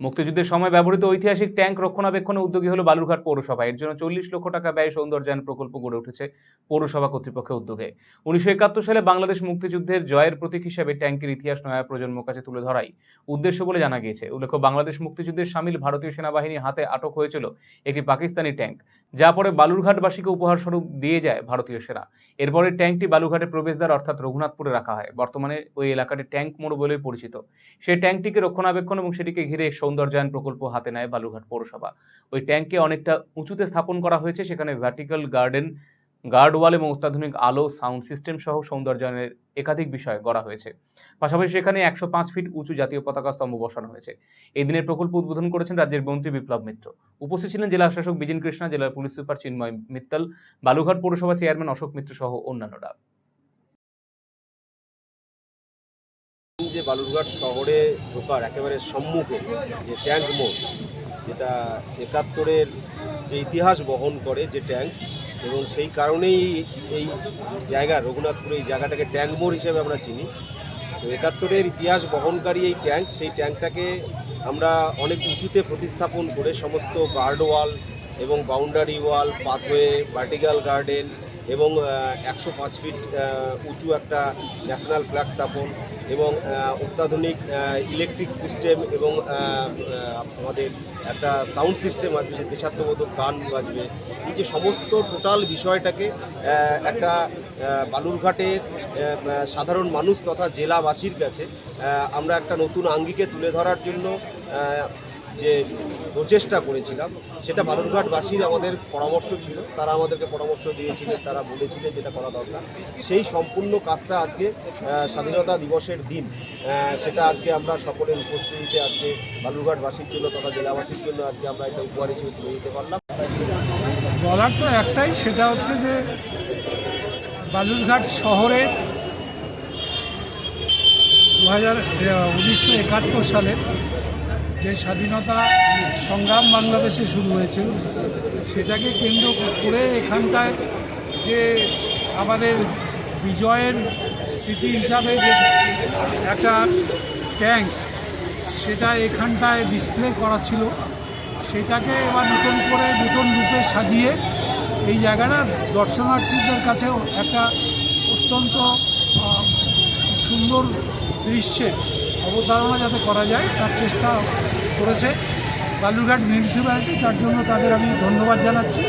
মুক্তিযুদ্ধের সময় ব্যবহৃত ঐতিহাসিক ট্যাঙ্ক রক্ষণাবেক্ষণে উদ্যোগী হলো বালুরঘাট পৌরসভা। এর জন্য চল্লিশ লক্ষ টাকা ব্যয় সৌন্দর্যায়ন প্রকল্প গড়ে উঠেছে পৌরসভা কর্তৃপক্ষের উদ্যোগে। উনিশশো একাত্তর সালে বাংলাদেশ মুক্তিযুদ্ধের জয়ের প্রতীক হিসেবে ট্যাঙ্কের ইতিহাস নয়া প্রজন্মের কাছে তুলে ধরাই উদ্দেশ্য বলে জানা গিয়েছে। উল্লেখ্য, বাংলাদেশ মুক্তিযুদ্ধের সামিল ভারতীয় সেনাবাহিনী হাতে আটক হয়েছিল একটি পাকিস্তানি ট্যাঙ্ক, যা পরে বালুরঘাটবাসীকে উপহার স্বরূপ দিয়ে যায় ভারতীয় সেনা। এরপরে ট্যাঙ্কটি বালুঘাটে প্রবেশদ্বার অর্থাৎ রঘুনাথপুরে রাখা হয়। বর্তমানে ওই এলাকাটি ট্যাঙ্ক মোড় বলে পরিচিত। সেই ট্যাঙ্কটিকে রক্ষণাবেক্ষণ এবং সেটিকে ঘিরে সৌন্দর্যায়ন প্রকল্প হাতে নেয় বালুঘাট পৌরসভা। ওই ট্যাঙ্ককে অনেকটা উঁচুতে স্থাপন করা হয়েছে, সেখানে ভার্টিক্যাল গার্ডেন গার্ড ওয়াল এবং অত্যাধুনিক আলো সাউন্ড সিস্টেম সহ সৌন্দর্যায়নের একাধিক বিষয় গড়া হয়েছে। পাশাপাশি সেখানে একশো পাঁচ ফিট উঁচু জাতীয় পতাকা স্তম্ভ বসানো হয়েছে। এই দিনের প্রকল্প উদ্বোধন করেছেন রাজ্যের মন্ত্রী বিপ্লব মিত্র। উপস্থিত ছিলেন জেলা শাসক বিজিন কৃষ্ণা জেলার পুলিশ সুপার চিন্ময় মিত্তল বালুঘাট পৌরসভা চেয়ারম্যান অশোক মিত্র সহ অন্যান্যরা। যে বালুরঘাট শহরে ঢোকার একেবারে সম্মুখে যে ট্যাঙ্ক মোড়, যেটা একাত্তরের যে ইতিহাস বহন করে যে ট্যাঙ্ক, এবং সেই কারণেই এই জায়গা, রঘুনাথপুর এই জায়গাটাকে ট্যাঙ্ক মোড় হিসেবে আমরা চিনি। তো একাত্তরের ইতিহাস বহনকারী এই ট্যাঙ্ক, সেই ট্যাঙ্কটাকে আমরা অনেক উঁচুতে প্রতিস্থাপন করে সমস্ত গার্ড ওয়াল এবং boundary wall, pathway, vertical garden এবং একশো পাঁচ ফিট উঁচু একটা ন্যাশনাল ফ্ল্যাগ স্থাপন এবং অত্যাধুনিক ইলেকট্রিক সিস্টেম এবং আমাদের একটা সাউন্ড সিস্টেম আসবে, যে দেশাত্মবোধক গান বাজবে। এই যে সমস্ত টোটাল বিষয়টাকে একটা বালুরঘাটের সাধারণ মানুষ তথা জেলাবাসীর কাছে আমরা একটা নতুন আঙ্গিকে তুলে ধরার জন্য যে প্রচেষ্টা করেছিলাম, সেটা বালুরঘাটবাসীর আমাদের পরামর্শ ছিল। তারা আমাদেরকে পরামর্শ দিয়েছিলেন, তারা বলেছিলেন যেটা করা দরকার। সেই সম্পূর্ণ কাজটা আজকে স্বাধীনতা দিবসের দিন সেটা আজকে আমরা সকলের উপস্থিতিতে আজকে বালুরঘাটবাসীর জন্য তথা জেলাবাসীর জন্য আজকে আমরা এটা উপহার হিসেবে তুলে দিতে পারলাম। বলার তো একটাই, সেটা হচ্ছে যে বালুরঘাট শহরে দু হাজার উনিশশো একাত্তর সালে যে স্বাধীনতা সংগ্রাম বাংলাদেশে শুরু হয়েছিল, সেটাকে কেন্দ্র করে এখানটায় যে আমাদের বিজয়ের স্মৃতি হিসাবে যে একটা ট্যাঙ্ক, সেটা এখানটায় ডিসপ্লে করা ছিল। সেটাকে এবার নতুন করে নতুন রূপে সাজিয়ে এই জায়গাটা দর্শনার্থীদের কাছে একটা অত্যন্ত সুন্দর দৃশ্যের অবতারণা যাতে করা যায়, তার চেষ্টা করেছে বালুরঘাট মিউনিসিপ্যালিটি তার জন্য তাদের আমি ধন্যবাদ জানাচ্ছি।